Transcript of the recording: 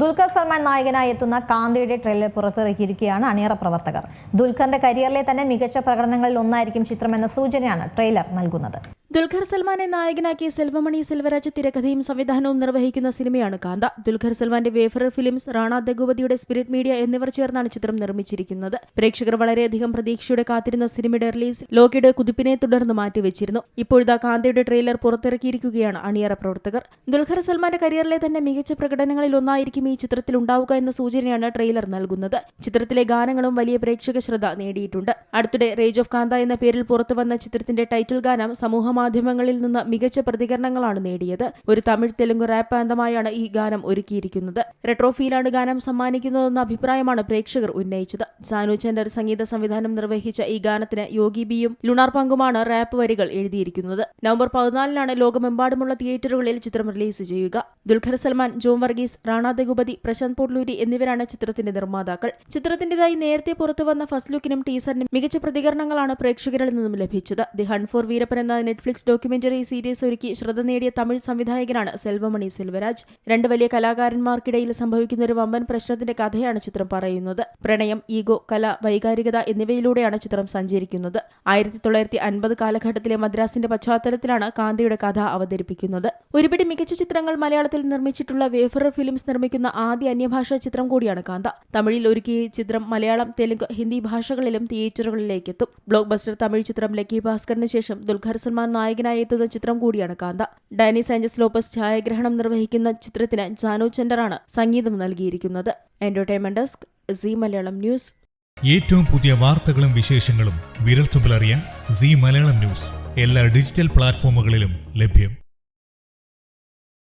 ദുൽഖർ സൽമാൻ നായകനായി എത്തുന്ന കാന്തയുടെ ട്രെയിലർ പുറത്തിറക്കിയിരിക്കുകയാണ് അണിയറ പ്രവർത്തകർ. ദുൽഖറിന്റെ കരിയറിലെ തന്നെ മികച്ച പ്രകടനങ്ങളിൽ ഒന്നായിരിക്കും ചിത്രമെന്ന സൂചനയാണ് ട്രെയിലർ നൽകുന്നത്. ദുൽഖർ സൽമാനെ നായകനാക്കി സെൽവമണി സെൽവരാജ് തിരക്കഥയും സംവിധാനവും നിർവഹിക്കുന്ന സിനിമയാണ് കാന്ത. ദുൽഖർ സൽമാന്റെ വേഫറർ ഫിലിംസ് റാണ ദഗുപതിയുടെ സ്പിരിറ്റ് മീഡിയ എന്നിവർ ചേർന്നാണ് ചിത്രം നിർമ്മിച്ചിരിക്കുന്നത്. പ്രേക്ഷകർ വളരെയധികം പ്രതീക്ഷയോടെ കാത്തിരുന്ന സിനിമയുടെ റിലീസ് ലോകയുടെ കുതിപ്പിനെ തുടർന്ന് മാറ്റിവെച്ചിരുന്നു. ഇപ്പോഴത്തെ കാന്തയുടെ ട്രെയിലർ പുറത്തിറക്കിയിരിക്കുകയാണ് അണിയറ പ്രവർത്തകർ. ദുൽഖർ സൽമാന്റെ കരിയറിലെ തന്നെ മികച്ച പ്രകടനങ്ങളിൽ ഒന്നായിരിക്കും ഈ ചിത്രത്തിൽ ഉണ്ടാവുക എന്ന സൂചനയാണ് ട്രെയിലർ നൽകുന്നത്. ചിത്രത്തിലെ ഗാനങ്ങളും വലിയ പ്രേക്ഷക ശ്രദ്ധ നേടിയിട്ടുണ്ട്. അടുത്തിടെ റേജ് ഓഫ് കാന്ത എന്ന പേരിൽ പുറത്തുവന്ന ചിത്രത്തിന്റെ ടൈറ്റിൽ ഗാനം സമൂഹ മാധ്യമങ്ങളിൽ നിന്ന് മികച്ച പ്രതികരണങ്ങളാണ് നേടിയത്. ഒരു തമിഴ് തെലുങ്ക് റാപ്പ് ആന്തമായാണ് ഈ ഗാനം ഒരുക്കിയിരിക്കുന്നത്. റെട്രോ ഫീലാണ് ഗാനം സമ്മാനിക്കുന്നതെന്ന അഭിപ്രായമാണ് പ്രേക്ഷകർ ഉന്നയിച്ചത്. സാനു ചന്ദർ സംഗീത സംവിധാനം നിർവഹിച്ച ഈ ഗാനത്തിന് യോഗി ബിയും ലുണാർ പങ്കുമാണ് റാപ്പ് വരികൾ എഴുതിയിരിക്കുന്നത്. നവംബർ പതിനാലിനാണ് ലോകമെമ്പാടുമുള്ള തിയേറ്ററുകളിൽ ചിത്രം റിലീസ് ചെയ്യുക. ദുൽഖർ സൽമാൻ ജോം വർഗീസ് റാണ ദഗുപതി പ്രശാന്ത് പോട്ലൂരി എന്നിവരാണ് ചിത്രത്തിന്റെ നിർമ്മാതാക്കൾ. ചിത്രത്തിന്റേതായി നേരത്തെ പുറത്തുവന്ന ഫസ്റ്റ് ലുക്കിനും ടീസറിനും മികച്ച പ്രതികരണങ്ങളാണ് പ്രേക്ഷകരിൽ നിന്നും ലഭിച്ചത്. ദി ഹൺ ഫോർ വീരപ്പൻ എന്ന നെറ്റ്ഫ്ലിക്സ് ഡോക്യുമെന്ററി സീരീസ് ഒരുക്കി ശ്രദ്ധ നേടിയ തമിഴ് സംവിധായകനാണ് സെൽവമണി സെൽവരാജ്. രണ്ട് വലിയ കലാകാരന്മാർക്കിടയിൽ സംഭവിക്കുന്ന ഒരു വമ്പൻ പ്രശ്നത്തിന്റെ കഥയാണ് ചിത്രം പറയുന്നത്. പ്രണയം ഈഗോ കല വൈകാരികത എന്നിവയിലൂടെയാണ് ചിത്രം സഞ്ചരിക്കുന്നത്. ആയിരത്തി തൊള്ളായിരത്തി അൻപത് കാലഘട്ടത്തിലെ മദ്രാസിന്റെ പശ്ചാത്തലത്തിലാണ് കാന്തിയുടെ കഥ അവതരിപ്പിക്കുന്നത്. ഒരുപിടി മികച്ച ചിത്രങ്ങൾ മലയാളത്തിൽ നിർമ്മിച്ചിട്ടുള്ള വേഫറർ ഫിലിംസ് നിർമ്മിക്കുന്ന ആദ്യ അന്യഭാഷാ ചിത്രം കൂടിയാണ് കാന്ത. തമിഴിൽ ഒരുക്കിയ ചിത്രം മലയാളം തെലുങ്ക് ഹിന്ദി ഭാഷകളിലും തിയേറ്ററുകളിലേക്ക് എത്തും ബ്ലോക്ക് ബസ്റ്റർ തമിഴ് ചിത്രം ലക്കി ഭാസ്കറിന് ശേഷം ദുൽഖർ സൽമാൻ നായകനായി എത്തുന്ന ചിത്രം കൂടിയാണ് കാന്ത. ഡാനി സാഞ്ചസ് ലോപ്പസ് ഛായാഗ്രഹണം നിർവഹിക്കുന്ന ചിത്രത്തിന് ജാനു ചെൻഡറാണ് സംഗീതം നൽകിയിരിക്കുന്നത്. Entertainment desk Zee Malayalam news. ഏറ്റവും പുതിയ വാർത്തകളും വിശേഷങ്ങളും വിരൽത്തുമ്പിലറിയാൻ സി മലയാളം ന്യൂസ്. എല്ലാ ഡിജിറ്റൽ പ്ലാറ്റ്ഫോമുകളിലും ലഭ്യം.